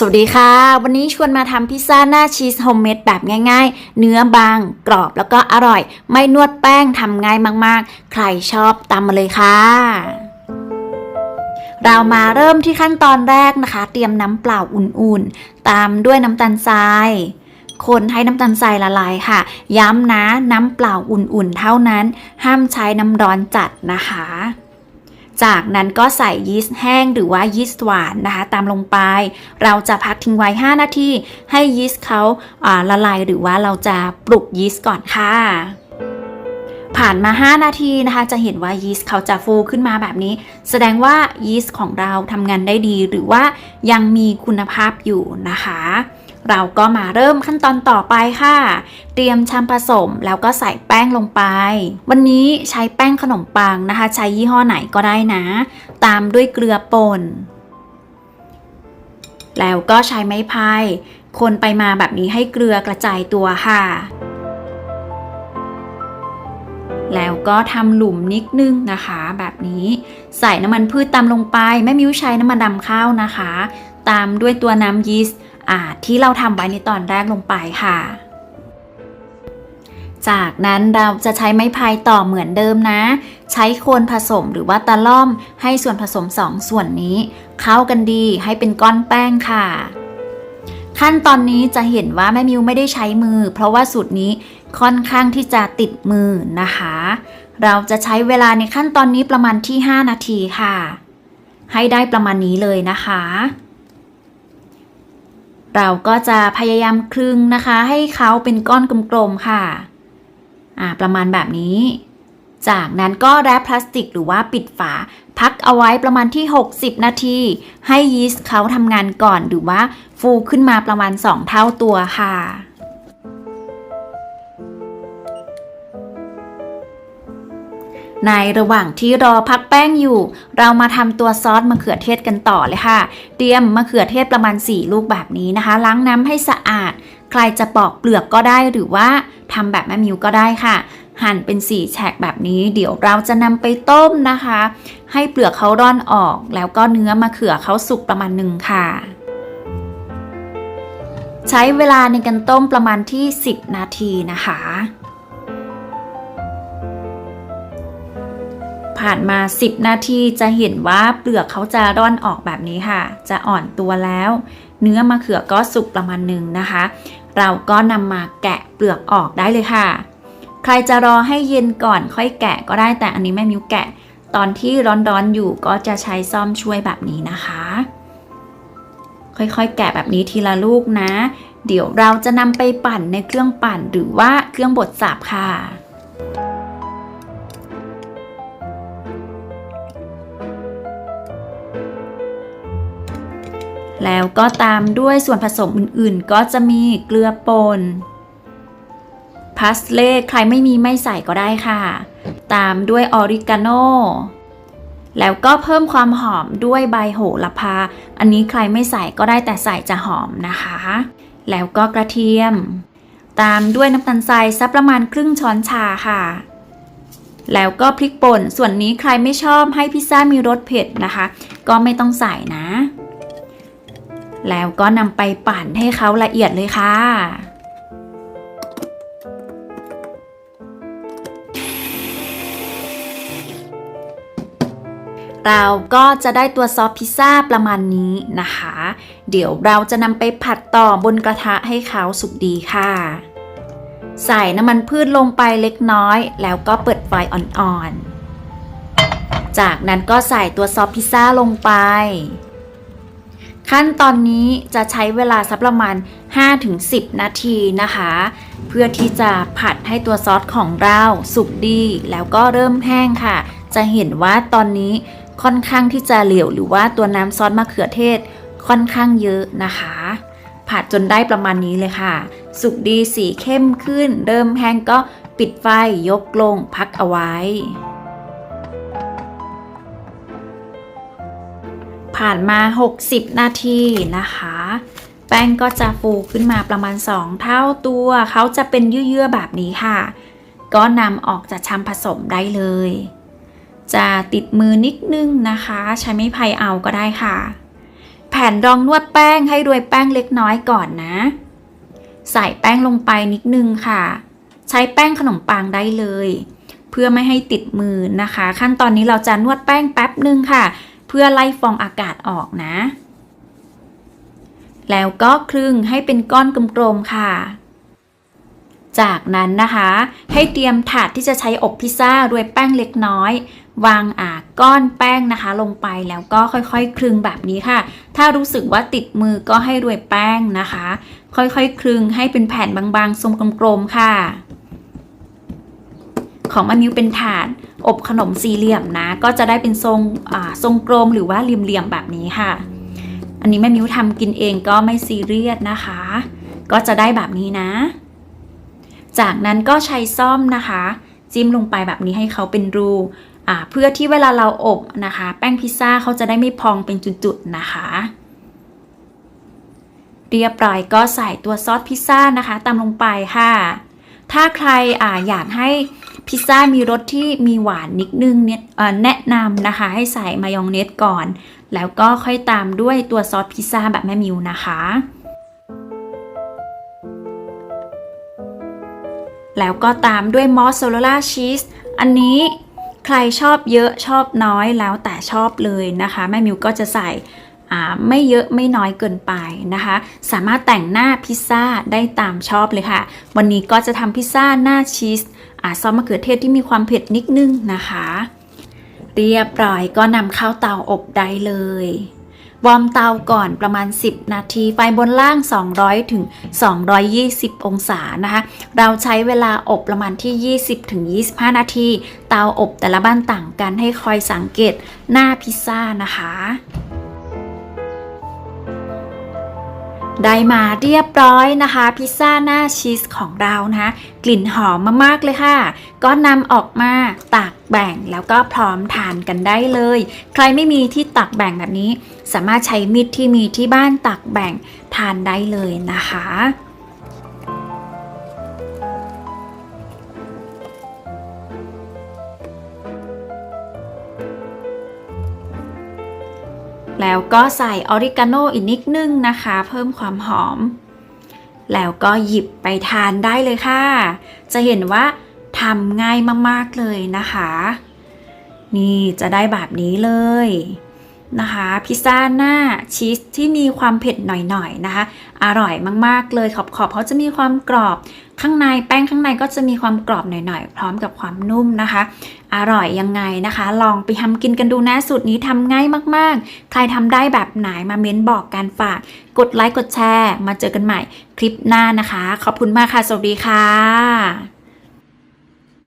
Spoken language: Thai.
สวัสดีค่ะ วันนี้ชวนมาทำพิซซ่าหน้าชีสโฮมเมดแบบง่าย ๆ เนื้อบาง กรอบแล้วก็อร่อย ไม่นวดแป้งทำง่ายมากๆ ใครชอบตามมาเลยค่ะ เรามาเริ่มที่ขั้นตอนแรกนะคะ เตรียมน้ำเปล่าอุ่นๆ ตามด้วยน้ำตาลทรายคนให้น้ำตาลทรายละลายค่ะ ย้ำนะน้ำเปล่าอุ่นๆ เท่านั้น ห้ามใช้น้ำร้อนจัดนะคะ จากนั้นก็ใส่ยีสต์แห้งหรือว่ายีสต์หวานนะคะตามลงไป เราจะพักทิ้งไว้ 5 นาทีให้ยีสต์เขาาละลายหรือว่าเราจะปลุกยีสต์ก่อนค่ะผ่านมา 5 นาทีนะคะ จะเห็นว่ายีสต์เขาจะฟูขึ้นมาแบบนี้ แสดงว่ายีสต์ของเราทำงานได้ดี หรือว่ายังมีคุณภาพอยู่นะคะ เราก็มาเริ่มขั้นตอนต่อไปค่ะ เตรียมชามผสมแล้วก็ใส่แป้งลงไป วันนี้ใช้แป้งขนมปังนะคะ ใช้ยี่ห้อไหนก็ได้นะ ตามด้วยเกลือป่น แล้วก็ใช้ไม้พายคนไปมาแบบนี้ให้เกลือกระจายตัวค่ะ แล้วก็ทำหลุมนิดนึงนะคะ แบบนี้ใส่น้ำมันพืชตามลงไปแม่มิวใช้น้ำมันดำข้าวนะคะ ตามด้วยตัวน้ำยีสต์ อ่าที่เราทำไว้ในตอนแรกลงไปค่ะ จากนั้นเราจะใช้ไม้พายต่อเหมือนเดิมนะ ใช้โคนผสมหรือว่าตะล่อมให้ส่วนผสมสองส่วนนี้ เข้ากันดีให้เป็นก้อนแป้งค่ะ ขั้นตอนนี้จะเห็นว่าแม่มิวไม่ได้ใช้มือ เพราะว่าสูตรนี้ค่อนข้างที่จะติดมือนะคะ เราจะใช้เวลาในขั้นตอนนี้ประมาณที่ 5 นาทีค่ะ ให้ได้ประมาณนี้เลยนะคะ เราก็จะพยายามคลึงนะคะ ให้เขาเป็นก้อนกลมๆค่ะ อ่า ประมาณแบบนี้ จากนั้นก็แรปพลาสติกหรือว่าปิดฝา พักเอาไว้ประมาณที่ 60 นาที ให้ยีสต์เขาทำงานก่อนหรือว่าฟูขึ้นมาประมาณ 2 เท่าตัวค่ะ ในระหว่างที่รอพักแป้งอยู่ เรามาทำตัวซอสมะเขือเทศกันต่อเลยค่ะ เตรียมมะเขือเทศประมาณ 4 ลูกแบบนี้นะคะ ล้างน้ำให้สะอาด ใครจะปอกเปลือกก็ได้หรือว่าทำแบบแม่มิวก็ได้ค่ะ หั่นเป็นสี่แฉกแบบนี้ เดี๋ยวเราจะนำไปต้มนะคะ ให้เปลือกเขาร่อนออก แล้วก็เนื้อมะเขือเขาสุกประมาณหนึ่งค่ะใช้เวลาในการต้มประมาณที่ 10 นาทีนะคะ ผ่านมา 10 นาทีจะเห็นว่าเปลือกเขาจะร่อนออกแบบนี้ค่ะ จะอ่อนตัวแล้ว เนื้อมะเขือก็สุกประมาณหนึ่งนะคะ เราก็นำมาแกะเปลือกออกได้เลยค่ะ ใครจะรอให้เย็นก่อนค่อยแกะก็ได้แต่อันนี้แม่มิวแกะ ตอนที่ร้อนๆอยู่ก็จะใช้ซ่อมช่วยแบบนี้นะคะ ค่อยๆ แกะแบบนี้ทีละลูกนะ เดี๋ยวเราจะนำไปปั่นในเครื่องปั่นหรือว่าเครื่องบดสับค่ะ แล้วก็ตามด้วยส่วนผสมอื่นๆ ก็จะมีเกลือป่นพาสเล่ใครไม่มีไม่ใส่ก็ได้ค่ะ ตามด้วยออริกาโน แล้วก็เพิ่มความหอมด้วยใบโหระพา อันนี้ใครไม่ใส่ก็ได้แต่ใส่จะหอมนะคะ แล้วก็กระเทียม ตามด้วยน้ำตาลทรายสักประมาณครึ่งช้อนชาค่ะ แล้วก็พริกป่น ส่วนนี้ใครไม่ชอบให้พิซซ่ามีรสเผ็ดนะคะ ก็ไม่ต้องใส่นะ แล้วก็นำไปปั่นให้เขาละเอียดเลยค่ะ เราก็จะได้ตัวซอสพิซซ่าประมาณนี้นะคะ เดี๋ยวเราจะนำไปผัดต่อบนกระทะให้เขาสุกดีค่ะ ใส่น้ำมันพืชลงไปเล็กน้อย แล้วก็เปิดไฟอ่อนๆ จากนั้นก็ใส่ตัวซอสพิซซ่าลงไป ขั้นตอนนี้จะใช้เวลาสักประมาณ 5-10 นาทีนะคะ เพื่อที่จะผัดให้ตัวซอสของเราสุกดี แล้วก็เริ่มแห้งค่ะ จะเห็นว่าตอนนี้ค่อนข้างที่จะเหลวหรือว่าตัวน้ำซอสมะเขือเทศค่อนข้างเยอะนะคะ ผัดจนได้ประมาณนี้เลยค่ะ สุกดีสีเข้มขึ้น เริ่มแห้งก็ปิดไฟยกลงพักเอาไว้ ผ่านมา 60 นาทีนะคะ แป้งก็จะฟูขึ้นมาประมาณ 2 เท่าตัว เขาจะเป็นเยื่อๆแบบนี้ค่ะ ก็นำออกจากชามผสมได้เลย จะติดมือนิดนึงนะคะ ใช้ไม้พายเอาก็ได้ค่ะ แผ่นรองนวดแป้งให้โรยแป้งเล็กน้อยก่อนนะ ใส่แป้งลงไปนิดนึงค่ะ ใช้แป้งขนมปังได้เลย เพื่อไม่ให้ติดมือนะคะ ขั้นตอนนี้เราจะนวดแป้งแป๊บหนึ่งค่ะ เพื่อไล่ฟองอากาศออกนะ แล้วก็คลึงให้เป็นก้อนกลมๆค่ะ จากนั้นนะคะ ให้เตรียมถาดที่จะใช้อบพิซซ่าด้วยแป้งเล็กน้อย วางอ่าก้อนแป้งนะคะ ลงไปแล้วก็ค่อยๆ คลึงแบบนี้ค่ะ ถ้ารู้สึกว่าติดมือก็ให้รวยแป้งนะคะ ค่อยๆ คลึงให้เป็นแผ่นบางๆ ทรงกลมๆ ค่ะ ของมะมิวเป็นถาดอบขนมสี่เหลี่ยมนะ ก็จะได้เป็นทรงทรงกลมหรือว่าเหลี่ยมๆแบบนี้ค่ะ อันนี้แม่มิวทำกินเองก็ไม่ซีเรียสนะคะ ก็จะได้แบบนี้นะ จากนั้นก็ใช้ซ่อมนะคะ จิ้มลงไปแบบนี้ให้เขาเป็นรูเพื่อที่เวลาเราอบนะคะ แป้งพิซซ่าเขาจะได้ไม่พองเป็นจุดๆนะคะ เรียบร้อยก็ใส่ตัวซอสพิซซ่านะคะตามลงไปค่ะ ถ้าใครออยากให้ พิซซ่ามีรสที่มีหวานนิดนึงเนี่ยเอ่อแนะนำนะคะ ให้ใส่มายองเนสก่อน แล้วก็ค่อยตามด้วยตัวซอสพิซซ่าแบบแม่มิวนะคะแล้วก็ตามด้วยมอสซาเรลล่าชีส อันนี้ใครชอบเยอะชอบน้อยแล้วแต่ชอบเลยนะคะ แม่มิวก็จะใส่ ไม่เยอะไม่น้อยเกินไปนะคะ สามารถแต่งหน้าพิซซ่าได้ตามชอบเลยค่ะ วันนี้ก็จะทำพิซซ่าหน้าชีสอซอสมะเขือเทศที่มีความเผ็ดนิดนึงนะคะ เรียบร้อยก็นำเข้าเตาอบได้เลยวอร์มเตาก่อนประมาณ 10 นาที ไฟบนล่าง 200 ถึง 220 องศานะคะ เราใช้เวลาอบประมาณที่ 20 ถึง 25 นาที เตาอบแต่ละบ้านต่างกันให้คอยสังเกตหน้าพิซซ่านะคะ ได้มาเรียบร้อยนะคะ พิซซ่าหน้าชีสของเรานะคะกลิ่นหอมมากๆเลยค่ะ ก็นำออกมาตักแบ่งแล้วก็พร้อมทานกันได้เลย ใครไม่มีที่ตักแบ่งแบบนี้ สามารถใช้มีดที่มีที่บ้านตักแบ่งทานได้เลยนะคะ แล้วก็ใส่ออริกาโนอีกนิดนึงนะคะ เพิ่มความหอม แล้วก็หยิบไปทานได้เลยค่ะ จะเห็นว่าทำง่ายมากๆเลยนะคะ นี่จะได้แบบนี้เลย นะคะพิซซ่าหน้าชีสที่มีความเผ็ดหน่อยๆนะคะ อร่อยมากๆเลยขอบๆเขาจะมีความกรอบข้างในแป้งข้างในก็จะมีความกรอบหน่อยๆ พร้อมกับความนุ่มนะคะ อร่อยยังไงนะคะ ลองไปทำกินกันดูนะสูตรนี้ทำง่ายมากๆ ใครทำได้แบบไหนมาเม้นบอกกันฝากกดไลค์กดแชร์ มาเจอกันใหม่คลิปหน้านะคะ ขอบคุณมากค่ะ สวัสดีค่ะ